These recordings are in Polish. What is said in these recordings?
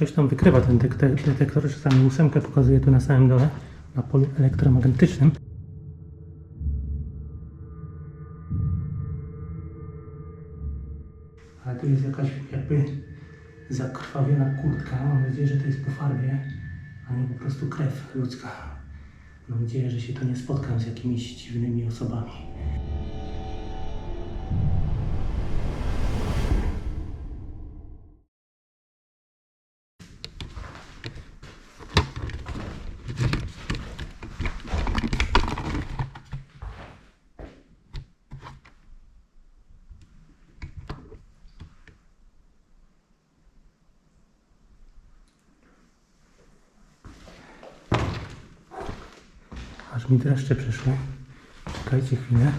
Coś tam wykrywa ten detek- detektor, czasami ósemkę pokazuje tu na samym dole, na polu elektromagnetycznym. Ale tu jest jakaś jakby zakrwawiona kurtka. Mam nadzieję, że to jest po farbie, a nie po prostu krew ludzka. Mam nadzieję, że się tu nie spotkam z jakimiś dziwnymi osobami. Mi dreszcze przeszły. Czekajcie chwilę.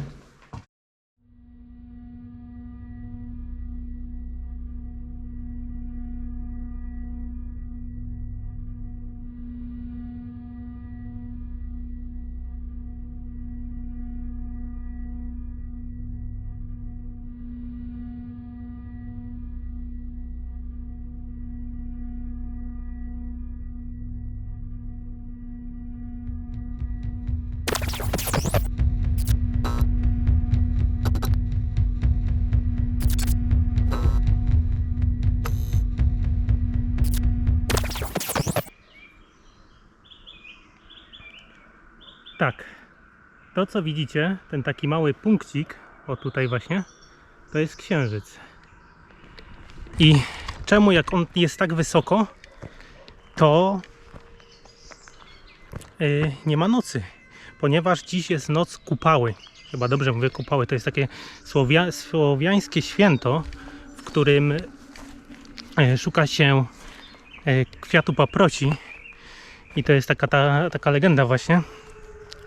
Tak. To co widzicie, ten taki mały punkcik, o tutaj właśnie, to jest księżyc. I czemu jak on jest tak wysoko, to yy, nie ma nocy. Ponieważ dziś jest noc kupały. Chyba dobrze mówię kupały. To jest takie słowia, słowiańskie święto, w którym yy, szuka się yy, kwiatu paproci. I to jest taka, ta, taka legenda właśnie,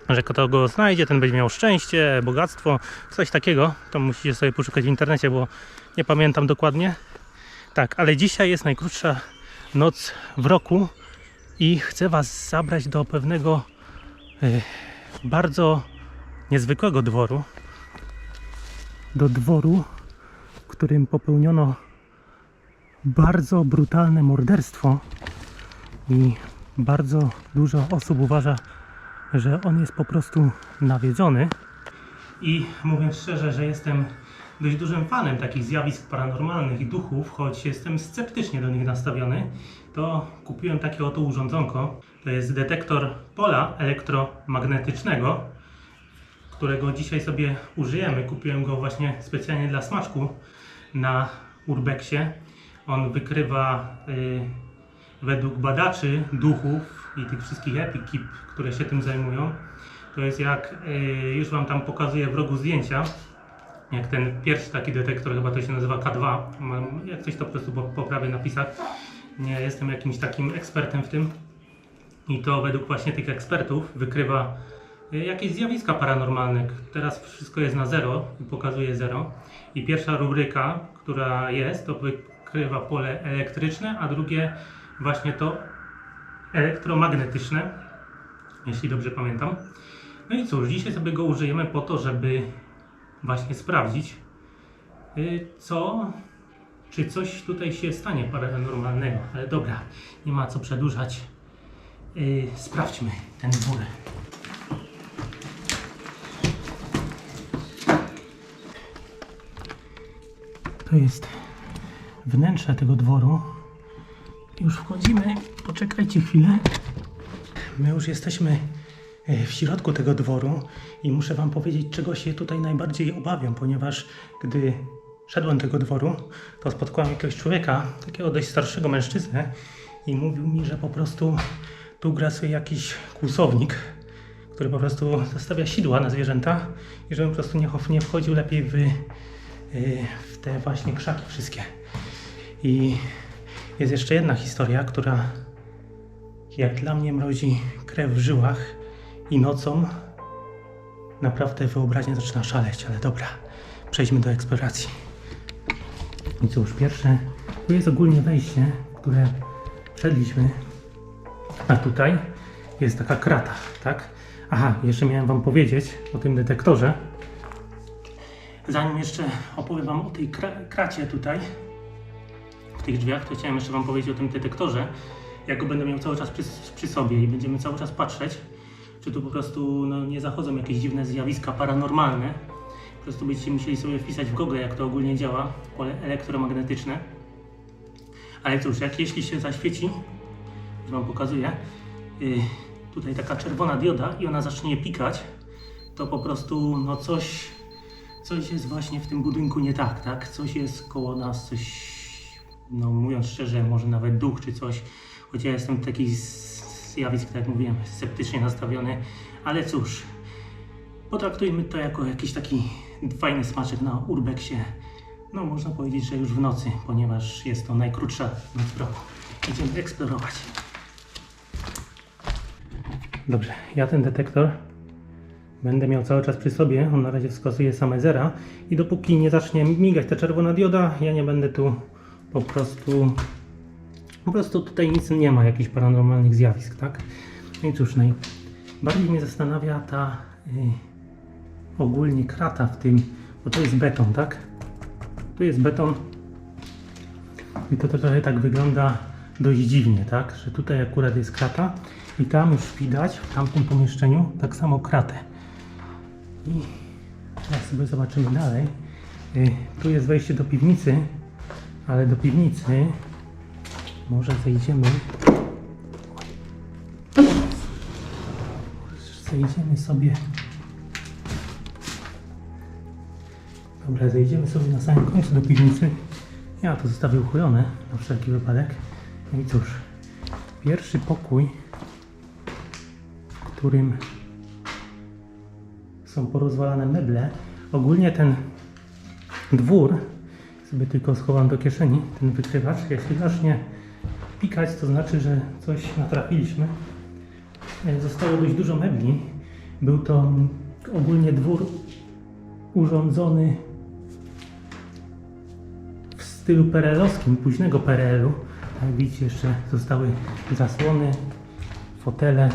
że kto go znajdzie, ten będzie miał szczęście, bogactwo, coś takiego. To musicie sobie poszukać w internecie, bo nie pamiętam dokładnie. Tak, ale dzisiaj jest najkrótsza noc w roku i chcę Was zabrać do pewnego e, bardzo niezwykłego dworu. Do dworu, w którym popełniono bardzo brutalne morderstwo i bardzo dużo osób uważa, że on jest po prostu nawiedzony. I mówiąc szczerze, że jestem dość dużym fanem takich zjawisk paranormalnych i duchów, choć jestem sceptycznie do nich nastawiony, to kupiłem takie oto urządzonko. To jest detektor pola elektromagnetycznego, którego dzisiaj sobie użyjemy. Kupiłem go właśnie specjalnie dla smaczku na Urbexie. On wykrywa y, według badaczy duchów i tych wszystkich ekip, które się tym zajmują, to jest jak, y, już Wam tam pokazuję w rogu zdjęcia, jak ten pierwszy taki detektor, chyba to się nazywa K2, Mam- jak coś to po prostu po- poprawię napisach, nie jestem jakimś takim ekspertem w tym i to według właśnie tych ekspertów wykrywa y, jakieś zjawiska paranormalne. Teraz wszystko jest na zero i pokazuje zero. I pierwsza rubryka, która jest, to wykrywa pole elektryczne, a drugie właśnie to elektromagnetyczne, jeśli dobrze pamiętam. No i cóż, dzisiaj sobie go użyjemy po to, żeby właśnie sprawdzić, y, co, czy coś tutaj się stanie paranormalnego. Ale dobra, nie ma co przedłużać. Y, Sprawdźmy ten dwór. To jest wnętrze tego dworu. Już wchodzimy. Poczekajcie chwilę. My już jesteśmy e, w środku tego dworu i muszę Wam powiedzieć, czego się tutaj najbardziej obawiam, ponieważ gdy szedłem tego dworu, to spotkałem jakiegoś człowieka, takiego dość starszego mężczyznę i mówił mi, że po prostu tu grasuje jakiś kłusownik, który po prostu zostawia sidła na zwierzęta i żebym po prostu nie, nie wchodził lepiej w, e, w te właśnie krzaki wszystkie. I jest jeszcze jedna historia, która jak dla mnie mrozi krew w żyłach i nocą naprawdę wyobraźnia zaczyna szaleć, ale dobra, przejdźmy do eksploracji. I cóż, pierwsze, tu jest ogólnie wejście, które wszedliśmy, a tutaj jest taka krata, tak? Aha, jeszcze miałem Wam powiedzieć o tym detektorze. Zanim jeszcze opowiem Wam o tej kra- kracie tutaj, tych drzwiach, to chciałem jeszcze Wam powiedzieć o tym detektorze. Ja go będę miał cały czas przy, przy sobie i będziemy cały czas patrzeć, czy tu po prostu no, nie zachodzą jakieś dziwne zjawiska paranormalne. Po prostu będziecie musieli sobie wpisać w Google, jak to ogólnie działa, pole elektromagnetyczne. Ale cóż, jak jeśli się zaświeci, już Wam pokazuję, yy, tutaj taka czerwona dioda i ona zacznie pikać, to po prostu no coś, coś jest właśnie w tym budynku nie tak, tak? Coś jest koło nas, coś, no mówiąc szczerze, może nawet duch czy coś, choć ja jestem taki zjawisk, tak jak mówiłem, sceptycznie nastawiony, ale cóż, potraktujmy to jako jakiś taki fajny smaczek na urbeksie. No można powiedzieć, że już w nocy, ponieważ jest to najkrótsza noc w roku. Idziemy eksplorować. Dobrze, ja ten detektor będę miał cały czas przy sobie. On na razie wskazuje same zera i dopóki nie zacznie migać ta czerwona dioda, ja nie będę tu po prostu po prostu tutaj nic nie ma jakichś paranormalnych zjawisk, tak? No i cóż, najbardziej mnie zastanawia ta y, ogólnie krata w tym, bo to jest beton, tak? Tu jest beton i to trochę tak wygląda dość dziwnie, tak? Że tutaj akurat jest krata i tam już widać w tamtym pomieszczeniu tak samo kratę. I teraz sobie zobaczymy dalej. Y, Tu jest wejście do piwnicy, ale do piwnicy może zejdziemy. Zejdziemy sobie. Dobra, zejdziemy sobie na samym końcu do piwnicy. Ja to zostawię uchylone na wszelki wypadek. No i cóż, pierwszy pokój, w którym są porozwalane meble. Ogólnie ten dwór, sobie tylko schowam do kieszeni, ten wykrywacz, jeśli zacznie pikać, to znaczy, że coś natrafiliśmy. Zostało dość dużo mebli. Był to ogólnie dwór urządzony w stylu perelowskim, późnego PRL-u. Jak widzicie, jeszcze zostały zasłony, fotele,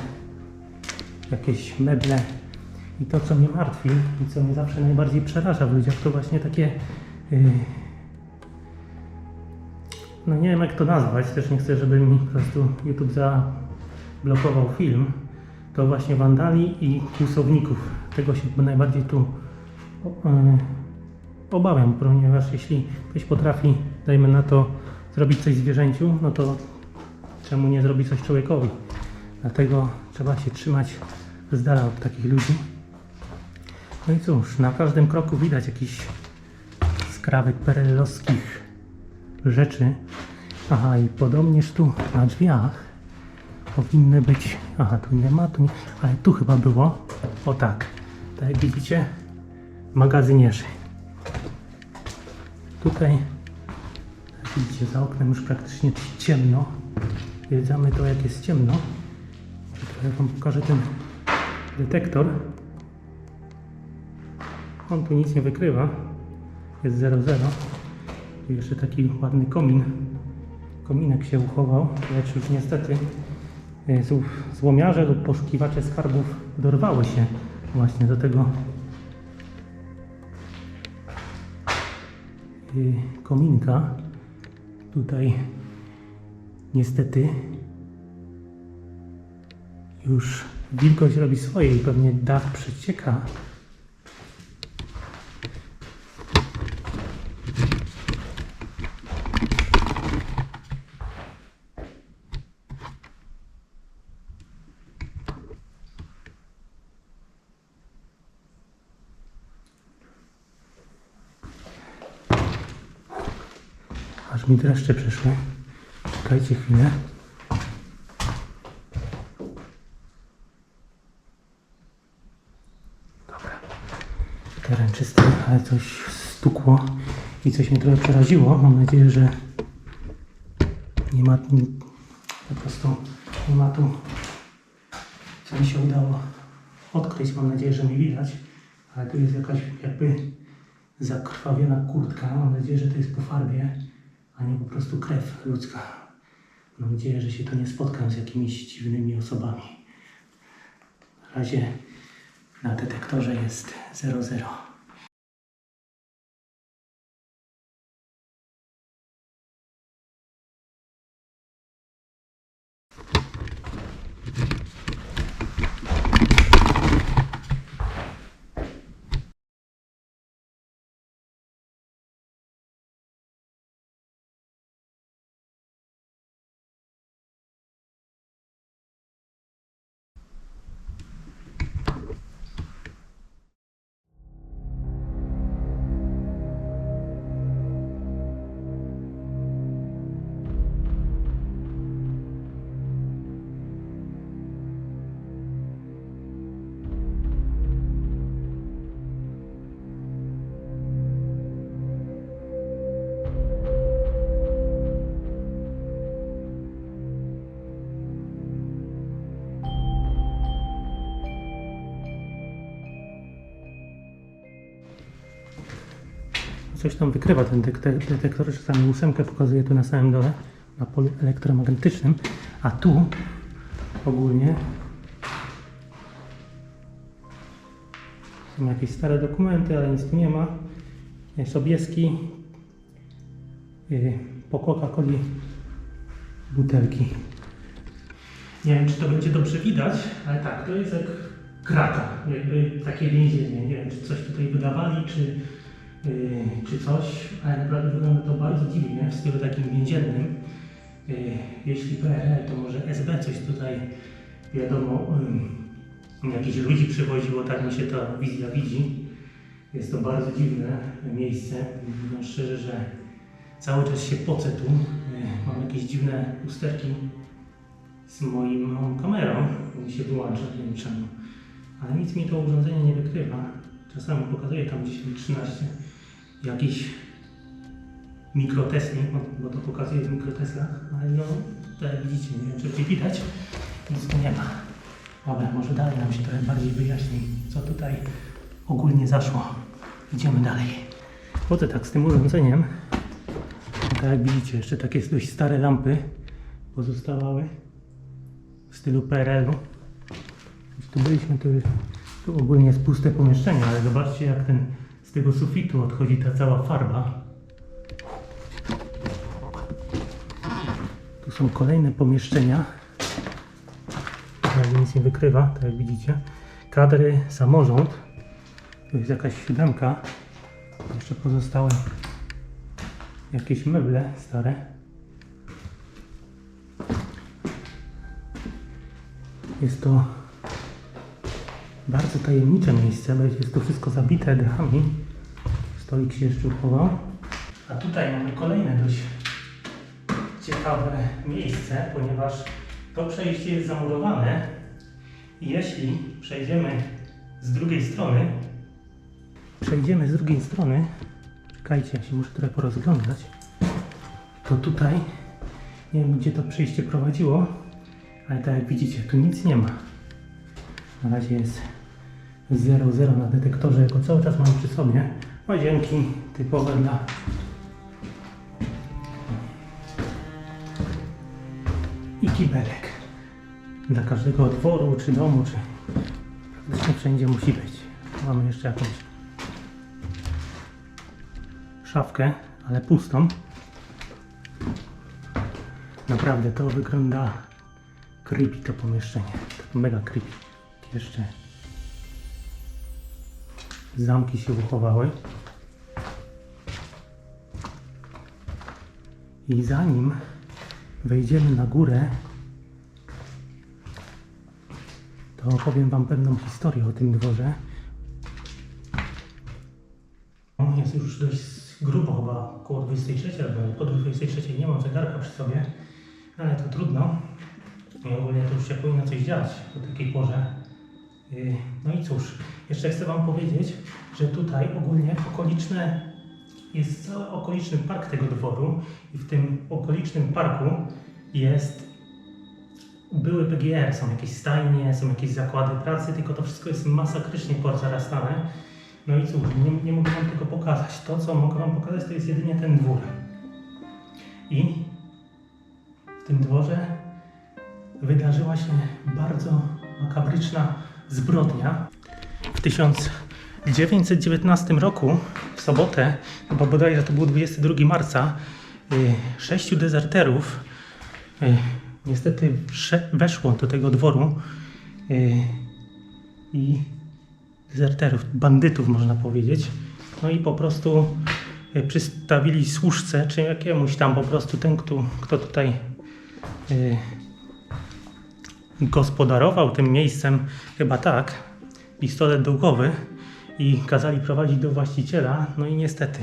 jakieś meble. I to, co mnie martwi i co mnie zawsze najbardziej przeraża w ludziach, to właśnie takie. Yy, no nie wiem jak to nazwać, też nie chcę, żeby mi po prostu YouTube zablokował film. To właśnie wandali i kłusowników. Tego się najbardziej tu yy, obawiam, ponieważ jeśli ktoś potrafi, dajmy na to, zrobić coś zwierzęciu, no to czemu nie zrobić coś człowiekowi? Dlatego trzeba się trzymać z dala od takich ludzi. No i cóż, na każdym kroku widać jakiś skrawek perelowskich rzeczy. Aha, i podobnież tu na drzwiach powinny być. Aha, tu nie ma, tu nie, ale tu chyba było. O tak, tak jak widzicie, magazynierzy. Tutaj, jak widzicie, za oknem już praktycznie ciemno. Wiedzamy to, jak jest ciemno. Trochę Wam pokażę ten detektor. On tu nic nie wykrywa. Jest 0,0. Tu jeszcze taki ładny komin. Kominek się uchował, lecz już niestety e, złomiarze lub poszukiwacze skarbów dorwały się właśnie do tego y, kominka. Tutaj niestety już wilgoć robi swoje i pewnie dach przecieka. Mi dreszcze przeszły. Czekajcie chwilę. Dobra. Teren czysty, ale coś stukło i coś mnie trochę przeraziło. Mam nadzieję, że nie ma po prostu nie ma tu co mi się udało odkryć. Mam nadzieję, że mnie widać. Ale tu jest jakaś jakby zakrwawiona kurtka. Mam nadzieję, że to jest po farbie, a nie po prostu krew ludzka. Mam nadzieję, że się tu nie spotkam z jakimiś dziwnymi osobami. Na razie na detektorze jest 00. coś tam wykrywa ten detek- detektor. Czasami ósemkę pokazuje tu na samym dole, na polu elektromagnetycznym, a tu ogólnie są jakieś stare dokumenty, ale nic tu nie ma. Sobieski, yy, po Coca-Coli butelki. Nie wiem, czy to będzie dobrze widać, ale tak, to jest jak krata, jakby takie więzienie. Nie wiem, czy coś tutaj wydawali, czy, czy coś, ale naprawdę wygląda to bardzo dziwnie, w stylu takim więziennym. Yy, jeśli PRL, to może SB coś tutaj, wiadomo, jakichś ludzi przywoziło, tak mi się ta wizja widzi. Jest to bardzo dziwne miejsce. Mówiąc szczerze, że cały czas się pocę tu. Yy, Mam jakieś dziwne usterki z moim, kamerą. Mi się wyłącza, nie wiem czemu. Ale nic mi to urządzenie nie wykrywa. Czasami pokazuje tam 10-13 jakiś mikrotesli, bo- to pokazuje w mikroteslach, ale no, tak jak widzicie, nie wiem czy tutaj widać, nic tu nie ma. Dobra, może dalej nam się trochę bardziej wyjaśni, co tutaj ogólnie zaszło. Idziemy dalej. Chodzę tak z tym urządzeniem. Tak jak widzicie, jeszcze takie dość stare lampy pozostawały w stylu PRL-u. Tu byliśmy, już tu ogólnie jest puste pomieszczenie, ale zobaczcie jak ten z tego sufitu odchodzi ta cała farba. Tu są kolejne pomieszczenia. Ale nic nie wykrywa, tak jak widzicie. Kadry, samorząd. Tu jest jakaś siódemka. Jeszcze pozostały jakieś meble stare. Jest to bardzo tajemnicze miejsce, bo jest to wszystko zabite dechami. Stolik się jeszcze uchował. A tutaj mamy kolejne dość ciekawe miejsce, ponieważ to przejście jest zamurowane i jeśli przejdziemy z drugiej strony, przejdziemy z drugiej strony, czekajcie, ja się muszę trochę porozglądać, to tutaj, nie wiem gdzie to przejście prowadziło, ale tak jak widzicie, tu nic nie ma. Na razie jest 0,0 na detektorze, jako cały czas mam przy sobie łazienki typowe dla i kibelek. Dla każdego dworu, czy domu, czy wszędzie musi być. Mamy jeszcze jakąś szafkę, ale pustą. Naprawdę to wygląda creepy to pomieszczenie. Tak mega creepy. Jeszcze zamki się uchowały. I zanim wejdziemy na górę, to opowiem Wam pewną historię o tym dworze. Jest już dość grubo, chyba około 23 albo po 23 nie mam zegarka przy sobie, ale to trudno. I ogólnie to już się powinno coś dziać o takiej porze. Yy, No i cóż, jeszcze chcę Wam powiedzieć, że tutaj ogólnie okoliczne jest cały okoliczny park tego dworu i w tym okolicznym parku jest były PGR, są jakieś stajnie, są jakieś zakłady pracy, tylko to wszystko jest masakrycznie pozarastane. No i cóż, nie, nie mogę Wam tego pokazać. To, co mogę Wam pokazać, to jest jedynie ten dwór. I w tym dworze wydarzyła się bardzo makabryczna zbrodnia. W 1919 roku, w sobotę, bo bodajże to był 22 marca, y, sześciu dezerterów y, niestety weszło do tego dworu y, i dezerterów, bandytów można powiedzieć. No i po prostu przystawili służce, czy jakiemuś tam po prostu ten, kto, kto tutaj gospodarował tym miejscem, chyba tak, pistolet dołkowy i kazali prowadzić do właściciela. No i niestety,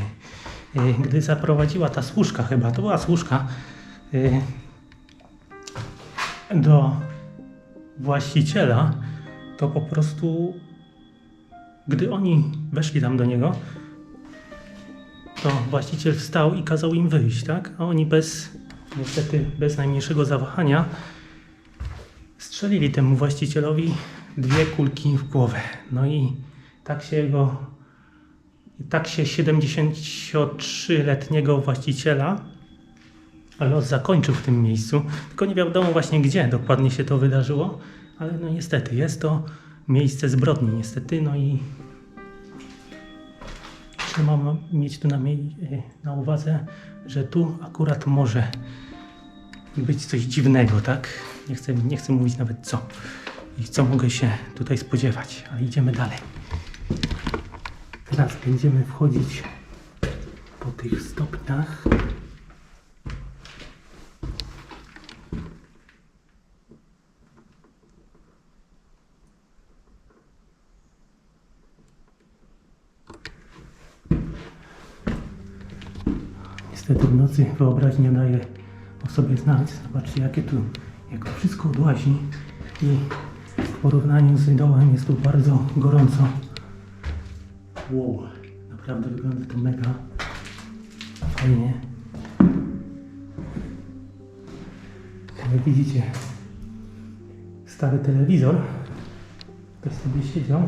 y, gdy zaprowadziła ta służka, chyba to była służka, y, do właściciela, to po prostu, gdy oni weszli tam do niego, to właściciel wstał i kazał im wyjść, tak? A oni bez, niestety, bez najmniejszego zawahania strzelili temu właścicielowi dwie kulki w głowę. No i tak się jego tak się 73-letniego właściciela los zakończył w tym miejscu. Tylko nie wiadomo właśnie gdzie dokładnie się to wydarzyło, ale no niestety jest to miejsce zbrodni, niestety. No i trzeba mieć tu na, na uwadze, że tu akurat może być coś dziwnego, tak? Nie chcę, nie chcę mówić nawet co i co mogę się tutaj spodziewać, ale idziemy dalej. Teraz będziemy wchodzić po tych stopniach. Niestety w nocy wyobraźnia daje o sobie znać. Zobaczcie, jakie tu, jak to wszystko odłazi i porównaniu z dołem jest tu bardzo gorąco. Wow, naprawdę wygląda to mega fajnie. Jak widzicie, stary telewizor. Ktoś sobie siedział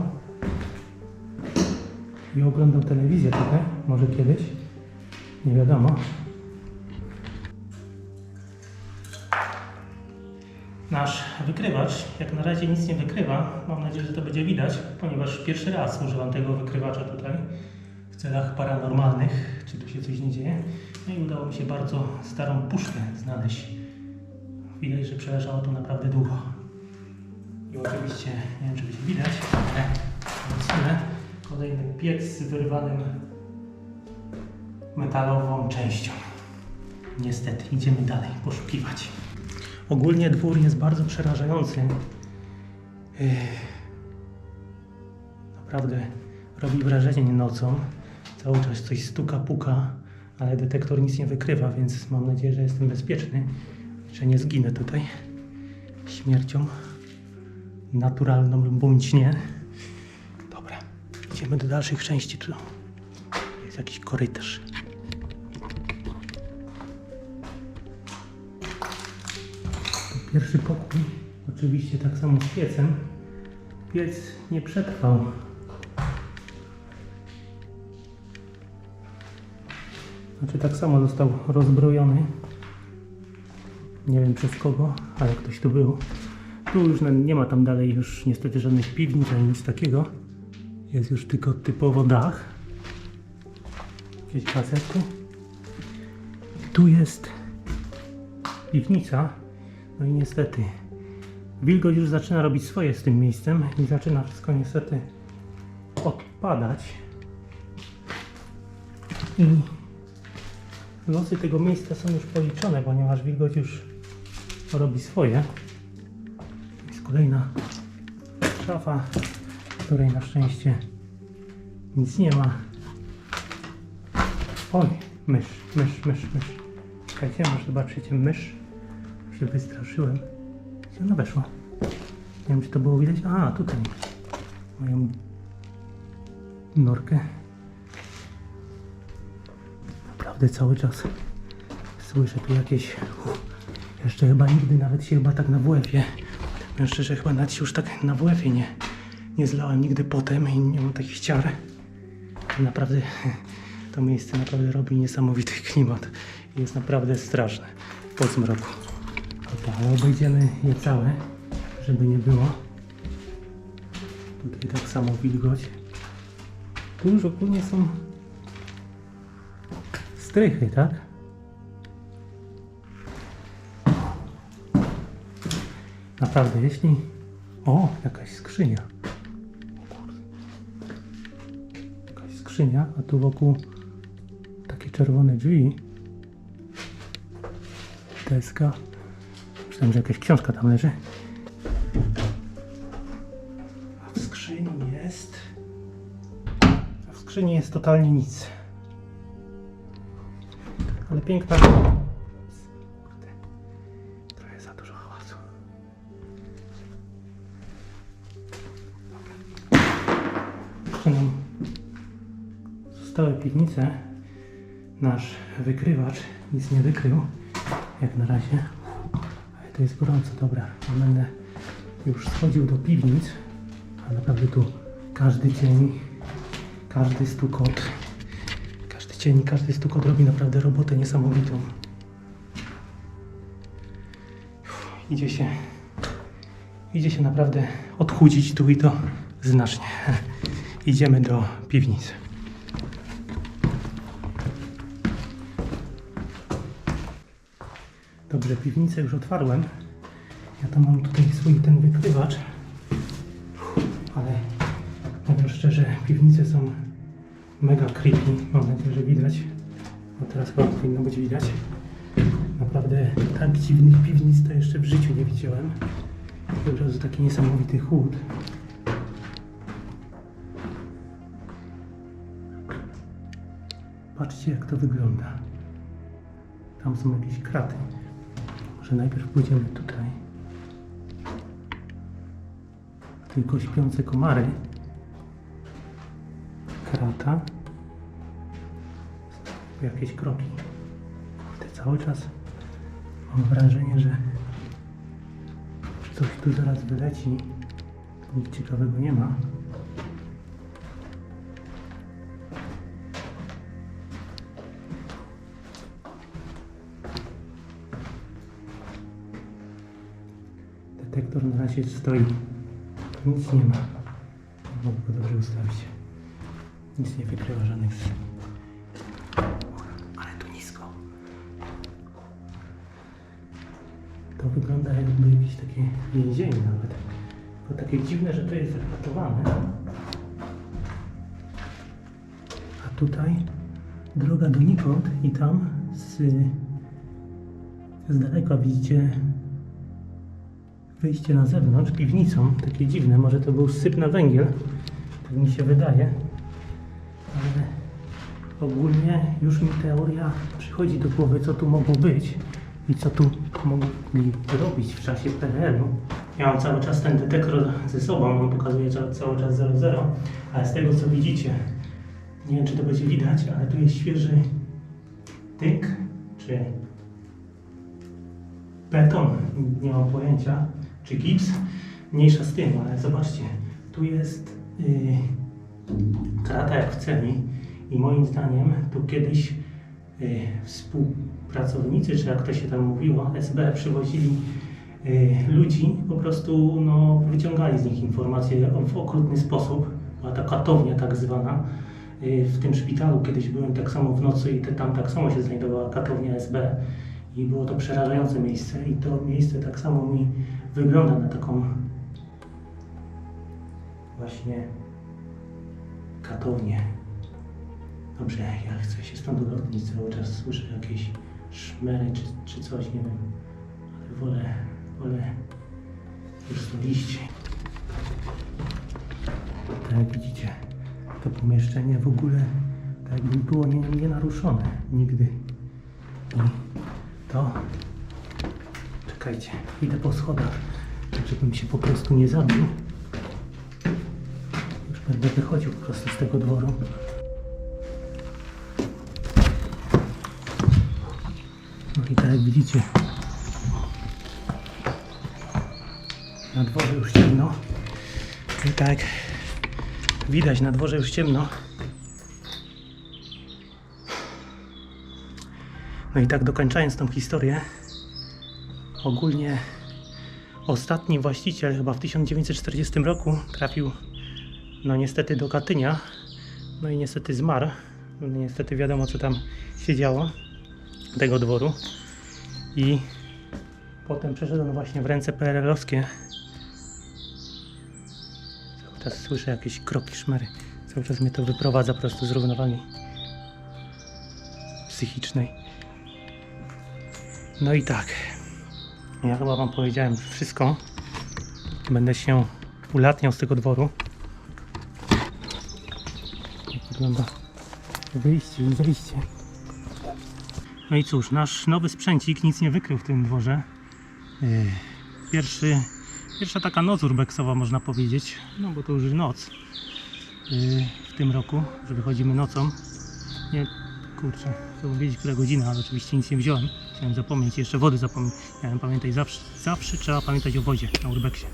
i oglądał telewizję tutaj, może kiedyś, nie wiadomo. Nasz wykrywacz jak na razie nic nie wykrywa. Mam nadzieję, że to będzie widać, ponieważ pierwszy raz używam tego wykrywacza tutaj w celach paranormalnych, czy tu się coś nie dzieje. No i udało mi się bardzo starą puszkę znaleźć. Widać, że przeleżało tu naprawdę długo. I oczywiście, nie wiem czy będzie widać, ale. Kolejny piec z wyrwanym metalową częścią. Niestety, idziemy dalej poszukiwać. Ogólnie dwór jest bardzo przerażający. Naprawdę robi wrażenie nocą. Cały czas coś stuka, puka, ale detektor nic nie wykrywa, więc mam nadzieję, że jestem bezpieczny, że nie zginę tutaj śmiercią naturalną bądź nie. Dobra, idziemy do dalszych części. Tu jest jakiś korytarz. Pierwszy pokój, oczywiście tak samo z piecem. Piec nie przetrwał. Znaczy tak samo został rozbrojony. Nie wiem przez kogo, ale ktoś tu był. Tu już nie ma tam dalej już niestety żadnych piwnic ani nic takiego. Jest już tylko typowo dach. Jakieś gazety. Tu jest piwnica. No i niestety wilgoć już zaczyna robić swoje z tym miejscem i zaczyna wszystko niestety odpadać. I losy tego miejsca są już policzone, ponieważ wilgoć już robi swoje. Jest kolejna szafa, w której na szczęście nic nie ma. Oj, mysz, mysz, mysz, mysz. Czekajcie, może zobaczycie mysz się wystraszyłem. Gdzie ona weszła? Nie wiem, czy to było widać. A, tutaj. Moją norkę. Naprawdę cały czas słyszę tu jakieś... Uff, jeszcze chyba nigdy nawet się chyba tak na WF-ie... Powiem szczerze, chyba nawet się już tak na WF-ie nie, nie zlałem nigdy potem i nie mam takich ciar. Naprawdę to miejsce naprawdę robi niesamowity klimat. Jest naprawdę straszne po zmroku. Dobra, ale obejdziemy je całe, żeby nie było. Tutaj tak samo wilgoć. Tu już ogólnie są strychy, tak? Naprawdę, jeśli... O, jakaś skrzynia. Jakaś skrzynia, a tu wokół takie czerwone drzwi. Deska. Myślałem, że jakaś książka tam leży. A w skrzyni jest... A w skrzyni jest totalnie nic. Ale piękna... Trochę za dużo hałasu. Nam zostały piwnice. Nasz wykrywacz nic nie wykrył. Jak na razie. To jest gorąco, dobra. Ja będę już schodził do piwnic. A naprawdę tu każdy dzień, każdy stukot Z cieni każdy stukot robi naprawdę robotę niesamowitą. Uff, Idzie się, idzie się naprawdę odchudzić tu i to znacznie. Idziemy do piwnicy. Dobrze, piwnicę już otwarłem. Ja tam mam tutaj swój ten wykrywacz. Ale powiem szczerze, piwnice są mega creepy. Mam nadzieję, że widać. No teraz chyba powinno być widać. Naprawdę tak dziwnych piwnic to jeszcze w życiu nie widziałem. I od razu taki niesamowity chłód. Patrzcie jak to wygląda. Tam są jakieś kraty. Może najpierw pójdziemy tutaj. Tylko śpiące komary. Krata. Jakieś kroki. Kurde, cały czas mam wrażenie, że coś tu zaraz wyleci. Nic ciekawego nie ma. Detektor na razie stoi. Nic nie ma. Mogę go dobrze ustawić. Nic nie wykrywa żadnych z... Ale tu nisko. To wygląda jakby jakieś takie więzienie nawet. To takie dziwne, że to jest zakratowane. A tutaj droga donikąd i tam z, z daleka widzicie wyjście na zewnątrz piwnicą. Takie dziwne, może to był syp na węgiel. Tak mi się wydaje. Ale ogólnie już mi teoria przychodzi do głowy, co tu mogło być i co tu mogli robić w czasie PRL-u. Ja mam cały czas ten detektor ze sobą, on pokazuje ca- cały czas 00, ale z tego co widzicie, nie wiem czy to będzie widać, ale tu jest świeży tynk, czy beton, nie mam pojęcia, czy gips, mniejsza z tym, ale zobaczcie, tu jest yy, krata jak w celi i moim zdaniem tu kiedyś yy, współpracownicy, czy jak to się tam mówiło, SB przywozili yy, ludzi, po prostu no, wyciągali z nich informacje w okrutny sposób, była ta katownia tak zwana, yy, w tym szpitalu. Kiedyś byłem tak samo w nocy i tam tak samo się znajdowała katownia SB i było to przerażające miejsce i to miejsce tak samo mi wygląda na taką właśnie katownię. Dobrze, ja chcę się stąd ulotnić, cały czas słyszę jakieś szmery czy, czy coś, nie wiem, ale wolę, wolę już stąd iść. Tak jak widzicie, to pomieszczenie w ogóle tak jakby było nie, nie naruszone nigdy. I to. Czekajcie, idę po schodach, tak żebym się po prostu nie zabił. Już będę wychodził po prostu z tego dworu. No i tak jak widzicie, na dworze już ciemno. I tak widać, na dworze już ciemno. No i tak dokończając tą historię, ogólnie ostatni właściciel chyba w 1940 roku trafił no niestety do Katynia, no i niestety zmarł. No, niestety wiadomo co tam się działo tego dworu i potem przeszedł on właśnie w ręce PRL-owskie. Cały czas słyszę jakieś kroki, szmery. Cały czas mnie to wyprowadza po prostu z równowagi psychicznej. No i tak. Ja chyba Wam powiedziałem wszystko. Będę się ulatniał z tego dworu. Jak wygląda wyjście zejście. No i cóż, nasz nowy sprzęcik nic nie wykrył w tym dworze. Yy, Pierwszy, pierwsza taka noc urbexowa można powiedzieć, no bo to już noc yy, w tym roku, że wychodzimy nocą. Nie, kurczę, chciałbym wiedzieć, która godzina, ale oczywiście nic nie wziąłem. Chciałem zapomnieć, jeszcze wody zapomniałem. Pamiętaj, zawsze, zawsze trzeba pamiętać o wodzie na urbexie.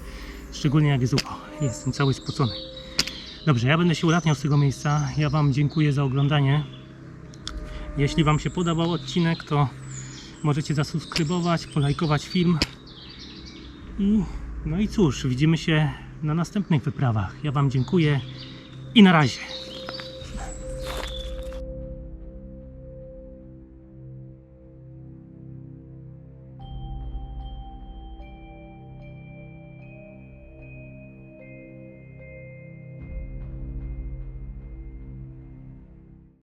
Szczególnie jak jest upał. Jestem cały spocony. Dobrze, ja będę się ulatniał z tego miejsca. Ja Wam dziękuję za oglądanie. Jeśli Wam się podobał odcinek, to możecie zasubskrybować, polajkować film. I, no i cóż, widzimy się na następnych wyprawach. Ja Wam dziękuję i na razie.